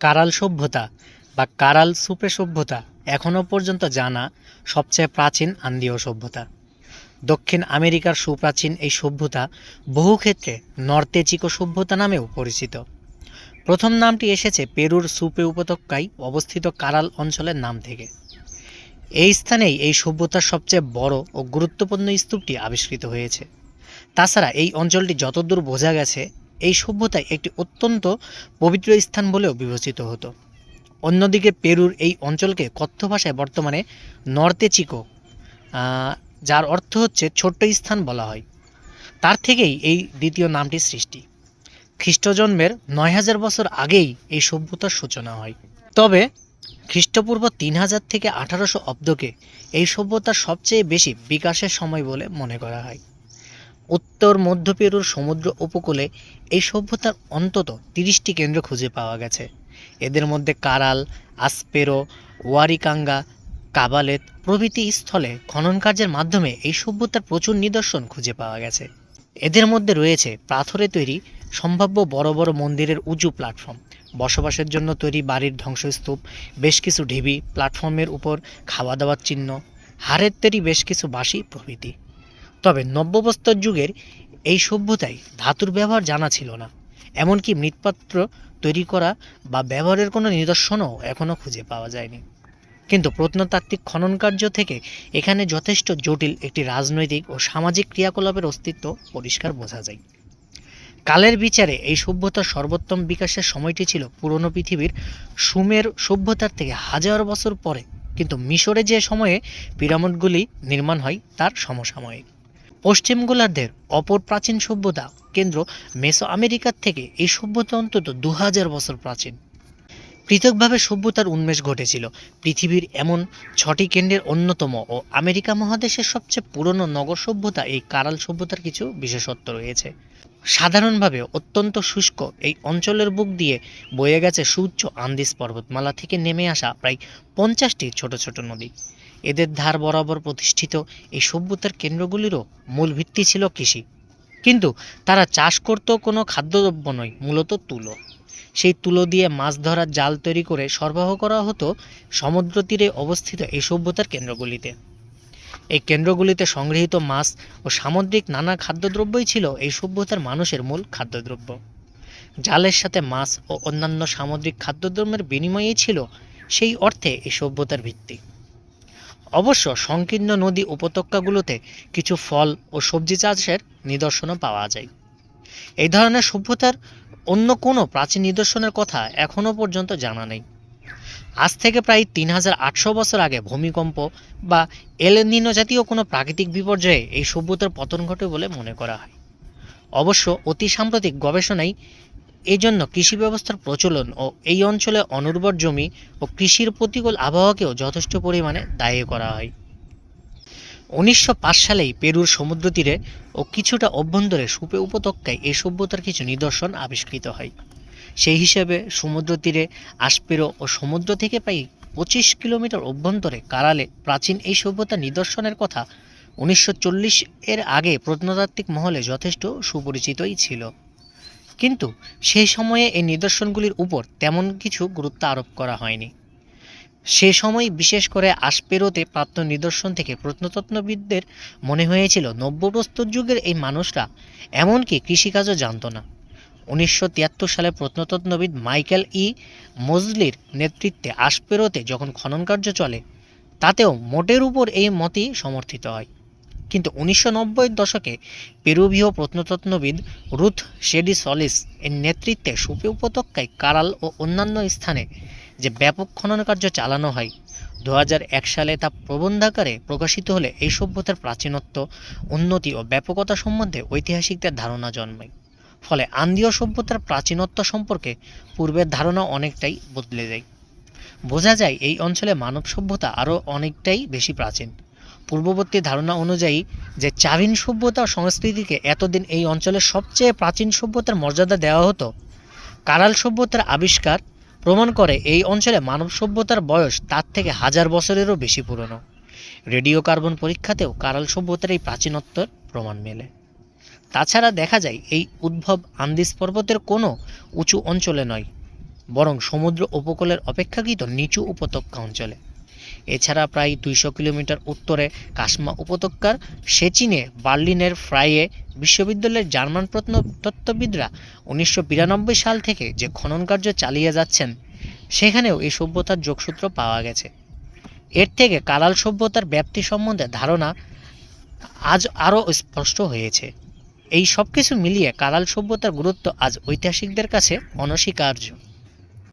কারাল সভ্যতা বা কারাল সুপে সভ্যতা এখনও পর্যন্ত জানা সবচেয়ে প্রাচীন আন্দীয় সভ্যতা। দক্ষিণ আমেরিকার সুপ্রাচীন এই সভ্যতা বহু ক্ষেত্রে নর্তেচিকো সভ্যতা নামেও পরিচিত। প্রথম নামটি এসেছে পেরুর সুপে উপত্যকায় অবস্থিত কারাল অঞ্চলের নাম থেকে। এই স্থানেই এই সভ্যতার সবচেয়ে বড় ও গুরুত্বপূর্ণ স্তূপটি আবিষ্কৃত হয়েছে। তাছাড়া এই অঞ্চলটি যতদূর বোঝা গেছে এই সভ্যতায় একটি অত্যন্ত পবিত্র স্থান বলেও বিবেচিত হতো। অন্যদিকে পেরুর এই অঞ্চলকে কথ্য ভাষায় বর্তমানে নর্তে চিকো যার অর্থ হচ্ছে ছোট্ট স্থান বলা হয়। তার থেকেই এই দ্বিতীয় নামটি সৃষ্টি। খ্রিস্টজন্মের নয় হাজার বছর আগেই এই সভ্যতার সূচনা হয়। তবে খ্রিস্টপূর্ব তিন হাজার থেকে আঠারোশো অব্দকে এই সভ্যতার সবচেয়ে বেশি বিকাশের সময় বলে মনে করা হয়। উত্তর মধ্য পেরুর সমুদ্র উপকূলে এই সভ্যতার অন্তত তিরিশটি কেন্দ্র খুঁজে পাওয়া গেছে। এদের মধ্যে কারাল, আসপেরো, ওয়ারিকাঙ্গা, কাবালেত প্রভৃতি স্থলে খনন কার্যের মাধ্যমে এই সভ্যতার প্রচুর নিদর্শন খুঁজে পাওয়া গেছে। এদের মধ্যে রয়েছে পাথরে তৈরি সম্ভাব্য বড় বড় মন্দিরের উঁচু প্ল্যাটফর্ম। বসবাসের জন্য তৈরি বাড়ির ধ্বংসস্তূপ, বেশ কিছু ঢিবি, প্ল্যাটফর্মের উপর খাওয়া দাওয়ার চিহ্ন, হাড়ের তৈরি বেশ কিছু বাঁশি প্রভৃতি। তবে যুগের এই সভ্যতায় ধাতুর ব্যবহার জানা ছিল না। এমনকি মৃৎপাত্র তৈরি করা বা ব্যবহারের কোনো নিদর্শনও এখনও খুঁজে পাওয়া যায়নি। কিন্তু প্রত্নতাত্ত্বিক খনন কার্য থেকে এখানে যথেষ্ট জটিল একটি রাজনৈতিক ও সামাজিক ক্রিয়াকলাপের অস্তিত্ব পরিষ্কার বোঝা যায়। কালের বিচারে এই সভ্যতার সর্বোত্তম বিকাশের সময়টি ছিল পুরনো পৃথিবীর সুমের সভ্যতার থেকে হাজার বছর পরে। কিন্তু মিশরে যে সময়ে পিরামিডগুলি নির্মাণ হয়, তার সমসাময়িক। পশ্চিম গোলার্ধের অপর প্রাচীন সভ্যতা কেন্দ্র মেসো আমেরিকার থেকে এই সভ্যতা অন্তত দু হাজার বছর প্রাচীন। পৃথকভাবে সভ্যতার উন্মেষ ঘটেছিল পৃথিবীর এমন ছটি কেন্দ্রের অন্যতম ও আমেরিকা মহাদেশের সবচেয়ে পুরনো নগর সভ্যতা এই কারাল সভ্যতার কিছু বিশেষত্ব রয়েছে। সাধারণভাবে অত্যন্ত শুষ্ক এই অঞ্চলের বুক দিয়ে বয়ে গেছে সুউচ্চ আন্দিস পর্বতমালা থেকে নেমে আসা প্রায় পঞ্চাশটি ছোট ছোট নদী। এদের ধার বরাবর প্রতিষ্ঠিত এই সভ্যতার কেন্দ্রগুলিরও মূল ভিত্তি ছিল কৃষি। কিন্তু তারা চাষ করত কোনো খাদ্যদ্রব্য নয়, মূলত তুলো। সেই তুলো দিয়ে মাছ ধরার জাল তৈরি করে সরবরাহ করা হতো সমুদ্র তীরে অবস্থিত এই সভ্যতার কেন্দ্রগুলিতে। এই কেন্দ্রগুলিতে সংগৃহীত মাছ ও সামুদ্রিক নানা খাদ্যদ্রব্যই ছিল এই সভ্যতার মানুষের মূল খাদ্যদ্রব্য। জালের সাথে মাছ ও অন্যান্য সামুদ্রিক খাদ্যদ্রব্যের বিনিময়েই ছিল সেই অর্থে এই সভ্যতার ভিত্তি। অবশ্য সংকীর্ণ নদী উপত্যকাগুলোতে কিছু ফল ও সবজি চাষের নিদর্শনও পাওয়া যায়। এই ধরনের সভ্যতার অন্য কোনো প্রাচীন নিদর্শনের কথা এখনও পর্যন্ত জানা নেই। আজ থেকে প্রায় তিন হাজার আটশো বছর আগে ভূমিকম্প বা এলেনিনো জাতীয় কোনো প্রাকৃতিক বিপর্যয়ে এই সভ্যতার পতন ঘটে বলে মনে করা হয়। অবশ্য অতি সাম্প্রতিক গবেষণায় এই জন্য কৃষি ব্যবস্থার প্রচলন ও এই অঞ্চলে অনুর্বর জমি ও কৃষির প্রতিকূল আবহাওয়াকেও যথেষ্ট পরিমাণে দায়ী করা হয়। উনিশশো পাঁচ সালেই পেরুর সমুদ্র তীরে ও কিছুটা অভ্যন্তরে সুপে উপত্যকায় এই সভ্যতার কিছু নিদর্শন আবিষ্কৃত হয়। সেই হিসেবে সমুদ্র তীরে, আসপেরো ও সমুদ্র থেকে প্রায় পঁচিশ কিলোমিটার অভ্যন্তরে কারালে প্রাচীন এই সভ্যতার নিদর্শনের কথা উনিশশো চল্লিশ এর আগে প্রত্নতাত্ত্বিক মহলে যথেষ্ট সুপরিচিতই ছিল। কিন্তু সেই সময়ে এই নিদর্শনগুলির উপর তেমন কিছু গুরুত্ব আরোপ করা হয়নি। সে সময় বিশেষ করে আসপেরোতে প্রাপ্ত নিদর্শন থেকে প্রত্নতত্ত্ববিদদের মনে হয়েছিল নব্যপ্রস্তর যুগের এই মানুষরা এমনকি কৃষিকাজও জানতো না। উনিশশো তিয়াত্তর সালে প্রত্নতত্ত্ববিদ মাইকেল ই মজলির নেতৃত্বে আসপেরোতে যখন খনন কার্য চলে, তাতেও মোটের উপর এই মতই সমর্থিত হয়। কিন্তু উনিশশো নব্বইয়ের দশকে পেরুভীয় প্রত্নতত্ত্ববিদ রুথ শেডি সলিস এর নেতৃত্বে সুপে উপত্যকায় কারাল ও অন্যান্য স্থানে যে ব্যাপক খনন কার্য চালানো হয় দু সালে তা প্রবন্ধাকারে প্রকাশিত হলে এই সভ্যতার প্রাচীনত্ব, উন্নতি ও ব্যাপকতা সম্বন্ধে ঐতিহাসিকদের ধারণা জন্মায়। ফলে আন্দীয় সভ্যতার প্রাচীনত্ব সম্পর্কে পূর্বের ধারণা অনেকটাই বদলে যায়। বোঝা যায় এই অঞ্চলে মানব সভ্যতা আরও অনেকটাই বেশি প্রাচীন। পূর্ববর্তী ধারণা অনুযায়ী যে চাভিন সভ্যতা ও সংস্কৃতিকে এতদিন এই অঞ্চলের সবচেয়ে প্রাচীন সভ্যতার মর্যাদা দেওয়া হতো। কারাল সভ্যতার আবিষ্কার প্রমাণ করে এই অঞ্চলে মানব সভ্যতার বয়স তার থেকে হাজার বছরেরও বেশি পুরনো। রেডিও কার্বন পরীক্ষাতেও কারাল সভ্যতার এই প্রাচীনত্বর প্রমাণ মেলে। তাছাড়া দেখা যায়, এই উদ্ভব আন্দিস পর্বতের কোনো উঁচু অঞ্চলে নয়, বরং সমুদ্র উপকূলের অপেক্ষাকৃত নিচু উপত্যকা অঞ্চলে। এছাড়া প্রায় দুইশো কিলোমিটার উত্তরে কাসমা উপত্যকার সেচিনে বার্লিনের ফ্রাইয়ে বিশ্ববিদ্যালয়ের জার্মান প্রত্নতত্ত্ববিদরা উনিশশো বিরানব্বই সাল থেকে যে খনন কার্য চালিয়ে যাচ্ছেন, সেখানেও এই সভ্যতার যোগসূত্র পাওয়া গেছে। এর থেকে কালাল সভ্যতার ব্যাপ্তি সম্বন্ধে ধারণা আজ আরও স্পষ্ট হয়েছে। এই সব কিছু মিলিয়ে কালাল সভ্যতার গুরুত্ব আজ ঐতিহাসিকদের কাছে অনস্বীকার্য।